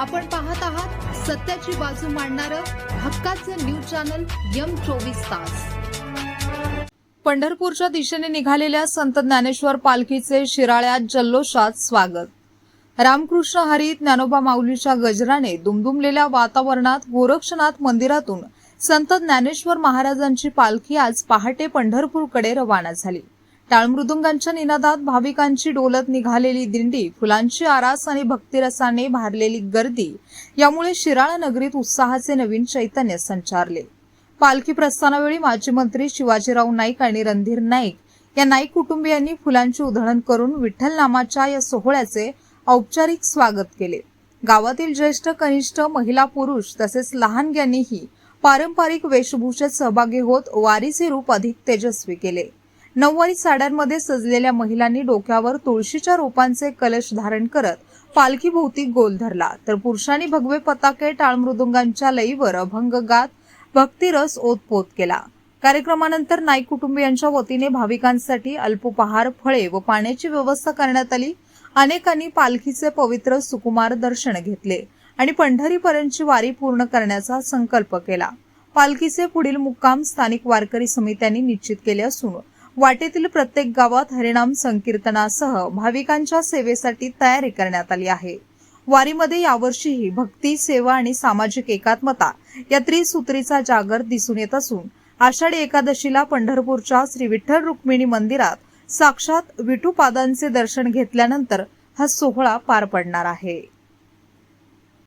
आपण पाहत आहात सत्याची बाजू मांडणारं हक्काचं न्यूज चॅनल यम चोवीस तास. पंढरपूरच्या दिशेने निघालेल्या संत ज्ञानेश्वर पालखीचे शिराळ्यात जल्लोषात स्वागत. रामकृष्ण हरी ज्ञानोबा माऊलीच्या गजराने दुमदुमलेल्या वातावरणात गोरक्षनाथ मंदिरातून संत ज्ञानेश्वर महाराजांची पालखी आज पहाटे पंढरपूरकडे रवाना झाली. टाळमृदुंगांच्या निनादात भाविकांची डोलत निघालेली दिंडी फुलांची आरास आणि भक्तिरसाने भारलेली गर्दी यामुळे शिराळा नगरीत उत्साहाचे नवीन चैतन्य संचारले. पालखी प्रस्थानावेळी माजी मंत्री शिवाजीराव नाईक आणि रणधीर नाईक या नाईक कुटुंबियांनी फुलांची उधळण करून विठ्ठल नामाच्या या सोहळ्याचे औपचारिक स्वागत केले. गावातील ज्येष्ठ कनिष्ठ महिला पुरुष तसेच लहानग्यांनीही पारंपरिक वेशभूषेत सहभागी होत वारीचे रूप अधिक तेजस्वी केले. नऊवारी साड्यांमध्ये सजलेल्या महिलांनी डोक्यावर तुळशीच्या रोपांचे कलश धारण करत पालखीभोवती गोल धरला. तर पुरुषांनी भगवे पताके टाळमृदुंगांच्या लईवर अभंग गात भक्तिरस ओतपोत केला. कार्यक्रमानंतर नाईक कुटुंबियांच्या वतीने भाविकांसाठी अल्पोपहार फळे व पाण्याची व्यवस्था करण्यात आली. अनेकांनी पालखीचे पवित्र सुकुमार दर्शन घेतले आणि पंढरीपर्यंतची वारी पूर्ण करण्याचा संकल्प केला. पालखीचे पुढील मुक्काम स्थानिक वारकरी समित्यांनी निश्चित केले असून वाटेतील प्रत्येक गावात हरिणाम संकीर्तनासह भाविकांच्या सेवेसाठी तयारी करण्यात आली आहे. वारीमध्ये यावर्षीही भक्ती सेवा आणि सामाजिक एकात्मता या त्रिसूत्रीचा जागर दिसून येत असून आषाढी एकादशीला पंढरपूरच्या श्री विठ्ठल रुक्मिणी मंदिरात साक्षात विठूपादांचे दर्शन घेतल्यानंतर हा सोहळा पार पडणार आहे.